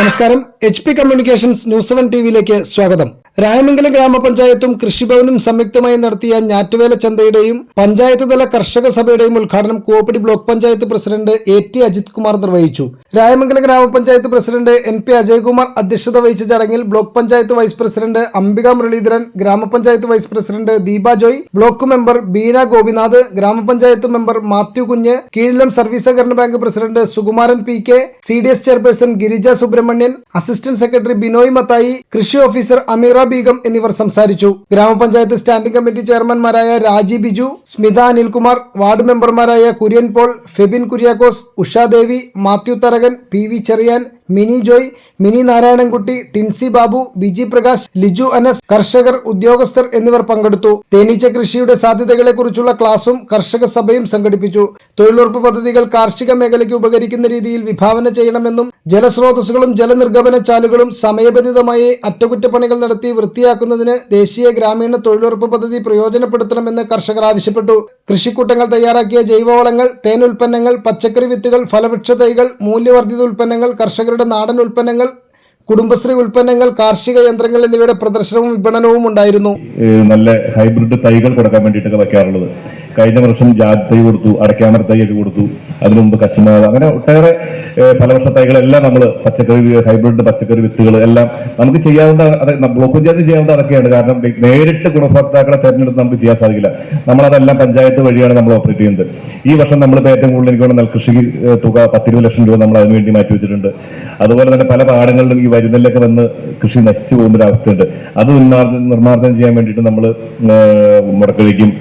നമസ്കാരം. H P communications news seven T വിയിലേക്ക് സ്വാഗതം. രായമംഗലം ഗ്രാമപഞ്ചായത്തും കൃഷിഭവനും സംയുക്തമായി നടത്തിയ ഞാറ്റുവേല ചന്തയുടെയും പഞ്ചായത്ത് തല കർഷക സഭയുടെയും ഉദ്ഘാടനം Koovappady block panchayat president A T Ajith Kumar നിർവഹിച്ചു. രായമംഗലം ഗ്രാമപഞ്ചായത്ത് പ്രസിഡന്റ് എൻ പി അജയ്കുമാർ അധ്യക്ഷത വഹിച്ച ചടങ്ങിൽ block panchayat vice president Ambika Muraleedharan ഗ്രാമപഞ്ചായത്ത് vice president Deepa Joy block member Beena Gopinath ഗ്രാമപഞ്ചായത്ത് മെമ്പർ മാത്യു കുഞ്ഞ് കീഴിലം സർവീസ് സഹകരണ bank president Sukumaran P K C D S chairperson Girija Subramanian assistant secretary Binoy Mathai കൃഷി officer Ameera Begum എന്നിവർ സംസാരിച്ചു. ഗ്രാമപഞ്ചായത്ത് standing committee ചെയർമാൻമാരായ രാജി Biju Smitha Anilkumar ward മെമ്പർമാരായ Kurian Paul Febin Kuriakose Ushadevi Mathew Tharakan P V Cherian Mini Joy Mini Narayanankutty Tincy Babu Biji Prakash Liju Anas കർഷകർ ഉദ്യോഗസ്ഥർ എന്നിവർ പങ്കെടുത്തു. തേനീച്ച കൃഷിയുടെ സാധ്യതകളെക്കുറിച്ചുള്ള ക്ലാസും കർഷക സഭയും സംഘടിപ്പിച്ചു. തൊഴിലുറപ്പ് പദ്ധതികൾ കാർഷിക മേഖലയ്ക്ക് ഉപകരിക്കുന്ന രീതിയിൽ വിഭാവന ചെയ്യണമെന്നും ജലസ്രോതസ്സുകളും ജലനിർഗമന ചാലുകളും സമയബന്ധിതമായി അറ്റകുറ്റപ്പണികൾ നടത്തി വൃത്തിയാക്കുന്നതിന് ദേശീയ ഗ്രാമീണ തൊഴിലുറപ്പ് പദ്ധതി പ്രയോജനപ്പെടുത്തണമെന്ന് കർഷകർ ആവശ്യപ്പെട്ടു. കൃഷിക്കൂട്ടങ്ങൾ തയ്യാറാക്കിയ ജൈവവളങ്ങൾ തേൻ ഉൽപ്പന്നങ്ങൾ പച്ചക്കറി വിത്തുകൾ ഫലവൃക്ഷ തൈകൾ മൂല്യവർദ്ധിത ഉൽപ്പന്നങ്ങൾ കർഷകരുടെ നാടൻ ഉൽപ്പന്നങ്ങൾ കുടുംബശ്രീ ഉൽപ്പന്നങ്ങൾ കാർഷിക യന്ത്രങ്ങൾ എന്നിവയുടെ പ്രദർശനവും വിപണനവും ഉണ്ടായിരുന്നു. നല്ല ഹൈബ്രിഡ് തൈകൾ കൊടുക്കാൻ വേണ്ടിയിട്ടൊക്കെ വെക്കാറുള്ളത്. കഴിഞ്ഞ വർഷം ജാതി തൈ കൊടുത്തു അടയ്ക്കാമര തൈ ഒക്കെ കൊടുത്തു അതിനു മുമ്പ് കശുമാവ് അങ്ങനെ ഒട്ടേറെ ഏഹ് ഫലവർഷ തൈകളെല്ലാം നമ്മൾ പച്ചക്കറി ഹൈബ്രിഡ് പച്ചക്കറി വിത്തുകൾ എല്ലാം നമുക്ക് ചെയ്യാവുന്ന ബ്ലോക്ക് പഞ്ചായത്ത് ചെയ്യാവുന്ന അതൊക്കെയാണ്. കാരണം നേരിട്ട് ഗുണഭോക്താക്കളെ തെരഞ്ഞെടുത്ത് നമുക്ക് ചെയ്യാൻ സാധിക്കില്ല. നമ്മളതെല്ലാം പഞ്ചായത്ത് വഴിയാണ് നമ്മൾ ഓപ്പറേറ്റ് ചെയ്യുന്നത്. ഈ വർഷം നമ്മളിപ്പോൾ ഏറ്റവും കൂടുതൽ എനിക്ക് തോന്നുന്നു നെൽകൃഷി ഏഹ് തുക പത്തിരുപത് ലക്ഷം രൂപ നമ്മൾ അതിനുവേണ്ടി മാറ്റി വെച്ചിട്ടുണ്ട്. അതുപോലെ തന്നെ പല പാടങ്ങളിലും ഈ വരുന്നല്ലൊക്കെ വന്ന് കൃഷി നശിച്ചു പോകുന്ന ഒരു അവസ്ഥയുണ്ട്. അത് നിർമ്മാർജനം ചെയ്യാൻ വേണ്ടിയിട്ട് നമ്മൾ മുടക്കളിക്കും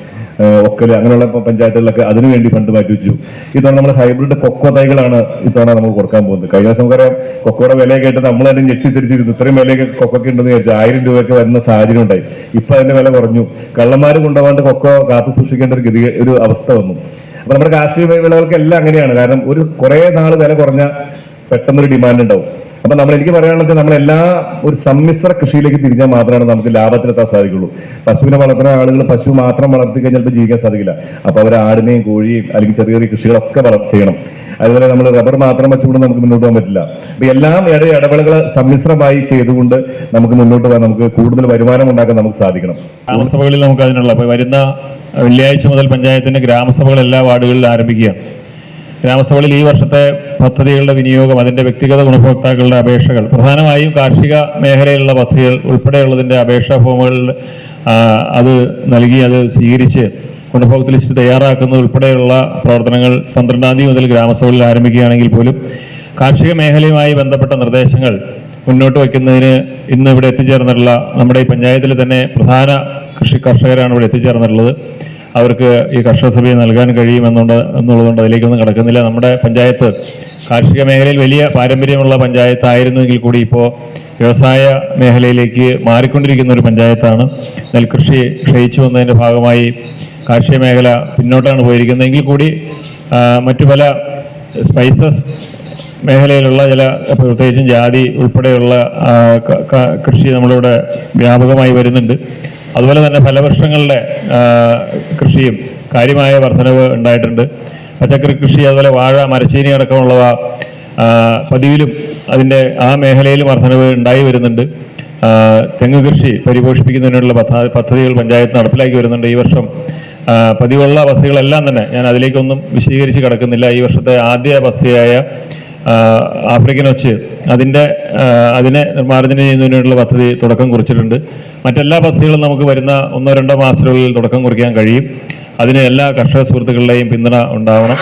ഒക്കൽ അങ്ങനെയുള്ള പഞ്ചായത്തുകളിലൊക്കെ അതിനുവേണ്ടി ഫണ്ട് മാറ്റി വെച്ചു. ഇതാണ് നമ്മൾ ഹൈബ്രിഡ് കൊക്കോ തൈകളാണ് ഇത്തവണ നമ്മൾ കൊടുക്കാൻ പോകുന്നത്. കഴിഞ്ഞ ദിവസം നമുക്കറിയാം കൊക്കോയുടെ വില കേട്ട് നമ്മൾ തന്നെ ഞെട്ടിത്തിരിച്ചിരുന്നു ഇത്രയും വിലയൊക്കെ കൊക്കൊക്കെ ഉണ്ടെന്ന് വിചാരിച്ചു. ആയിരം രൂപയൊക്കെ വരുന്ന സാഹചര്യം ഉണ്ടായി. ഇപ്പൊ അതിന്റെ വില കുറഞ്ഞു. കള്ളന്മാർ കൊണ്ടുപോകാണ്ട് കൊക്കോ കാത്തു സൂക്ഷിക്കേണ്ട ഒരു ഗതി ഒരു അവസ്ഥ വന്നു. അപ്പൊ നമ്മുടെ കാർഷിക വിളകൾക്ക് എല്ലാം അങ്ങനെയാണ്. കാരണം ഒരു കുറെ നാൾ വില കുറഞ്ഞ പെട്ടെന്നൊരു ഡിമാൻഡ് ഉണ്ടാവും. അപ്പൊ നമ്മൾ എനിക്ക് പറയാനുള്ളത് നമ്മൾ എല്ലാ ഒരു സമ്മിശ്ര കൃഷിയിലേക്ക് തിരിഞ്ഞാൽ മാത്രമാണ് നമുക്ക് ലാഭത്തിലെത്താൻ സാധിക്കുള്ളൂ. പശുവിനെ വളർത്തുന്ന ആളുകൾ പശു മാത്രം വളർത്തി കഴിഞ്ഞാൽ ജീവിക്കാൻ സാധിക്കില്ല. അപ്പൊ അവർ ആടിനെയും കോഴിയും അല്ലെങ്കിൽ ചെറിയ ചെറിയ കൃഷികളൊക്കെ വളർ ചെയ്യണം. അതുപോലെ നമ്മൾ റബ്ബർ മാത്രം വെച്ചുകൊണ്ട് നമുക്ക് മുന്നോട്ട് പോകാൻ പറ്റില്ല. അപ്പൊ എല്ലാം ഇട ഇടവേളകൾ സമ്മിശ്രമായി ചെയ്തുകൊണ്ട് നമുക്ക് മുന്നോട്ട് പോകാൻ നമുക്ക് കൂടുതൽ വരുമാനം ഉണ്ടാക്കാൻ നമുക്ക് സാധിക്കണം. ഗ്രാമസഭകളിൽ നമുക്ക് അതിനുള്ള വരുന്ന വെള്ളിയാഴ്ച മുതൽ പഞ്ചായത്തിന്റെ ഗ്രാമസഭകൾ എല്ലാ വാർഡുകളിലും ആരംഭിക്കുക. ഗ്രാമസഭകളിൽ ഈ വർഷത്തെ പദ്ധതികളുടെ വിനിയോഗം അതിന്റെ വ്യക്തിഗത ഗുണഭോക്താക്കളുടെ അപേക്ഷകൾ പ്രധാനമായും കാർഷിക മേഖലയിലുള്ള പദ്ധതികൾ ഉൾപ്പെടെയുള്ളതിന്റെ അപേക്ഷാ ഫോമുകളിൽ അത് നൽകി അത് സ്വീകരിച്ച് ഗുണഭോക്തൃ ലിസ്റ്റ് തയ്യാറാക്കുന്നത് ഉൾപ്പെടെയുള്ള പ്രവർത്തനങ്ങൾ പന്ത്രണ്ടാം തീയതി മുതൽ ഗ്രാമസഭകളിൽ ആരംഭിക്കുകയാണെങ്കിൽ പോലും കാർഷിക മേഖലയുമായി ബന്ധപ്പെട്ട നിർദ്ദേശങ്ങൾ മുന്നോട്ട് വയ്ക്കുന്നതിന് ഇന്ന് ഇവിടെ എത്തിച്ചേർന്നിട്ടുള്ള നമ്മുടെ ഈ പഞ്ചായത്തിലെ തന്നെ പ്രധാന കൃഷി കർഷകരാണ് ഇവിടെ എത്തിച്ചേർന്നിട്ടുള്ളത്. അവർക്ക് ഈ കർഷക സഭയെ നൽകാൻ കഴിയുമെന്നുണ്ട് എന്നുള്ളതുകൊണ്ട് അതിലേക്കൊന്നും കിടക്കുന്നില്ല. നമ്മുടെ പഞ്ചായത്ത് കാർഷിക മേഖലയിൽ വലിയ പാരമ്പര്യമുള്ള പഞ്ചായത്തായിരുന്നുവെങ്കിൽ കൂടി ഇപ്പോൾ വ്യവസായ മേഖലയിലേക്ക് മാറിക്കൊണ്ടിരിക്കുന്ന ഒരു പഞ്ചായത്താണ്. നെൽകൃഷി ക്ഷയിച്ചു വന്നതിന്റെ ഭാഗമായി കാർഷിക മേഖല പിന്നോട്ടാണ് പോയിരിക്കുന്നതെങ്കിൽ കൂടി മറ്റു പല സ്പൈസസ് മേഖലയിലുള്ള ചില പ്രത്യേകിച്ചും ജാതി ഉൾപ്പെടെയുള്ള കൃഷി നമ്മളിവിടെ വ്യാപകമായി വരുന്നുണ്ട്. അതുപോലെ തന്നെ ഫലവൃക്ഷങ്ങളുടെ കൃഷിയും കാര്യമായ വർധനവ് ഉണ്ടായിട്ടുണ്ട്. പച്ചക്കറി കൃഷി അതുപോലെ വാഴ മരച്ചീനി അടക്കമുള്ളവ പതിവിലും അതിന്റെ ആ മേഖലയിലും വർധനവ് ഉണ്ടായി വരുന്നുണ്ട്. തെങ്ങ് കൃഷി പരിപോഷിപ്പിക്കുന്നതിനുള്ള പദ്ധതികൾ പഞ്ചായത്ത് നടപ്പിലാക്കി വരുന്നുണ്ട്. ഈ വർഷം പതിവുള്ള പദ്ധതികളെല്ലാം തന്നെ ഞാൻ അതിലേക്കൊന്നും വിശദീകരിച്ച് കിടക്കുന്നില്ല. ഈ വർഷത്തെ ആദ്യ പദ്ധതിയായ ആഫ്രിക്കൻ ഒച്ച് അതിന്റെ അതിനെ നിർമ്മാർജനം ചെയ്യുന്നതിനുള്ള പദ്ധതി തുടക്കം കുറിച്ചിട്ടുണ്ട്. മറ്റെല്ലാ പദ്ധതികളും നമുക്ക് വരുന്ന ഒന്നോ രണ്ടോ മാസത്തിനുള്ളിൽ തുടക്കം കുറിക്കാൻ കഴിയും. അതിന് എല്ലാ കർഷക സുഹൃത്തുക്കളുടെയും പിന്തുണ ഉണ്ടാവണം.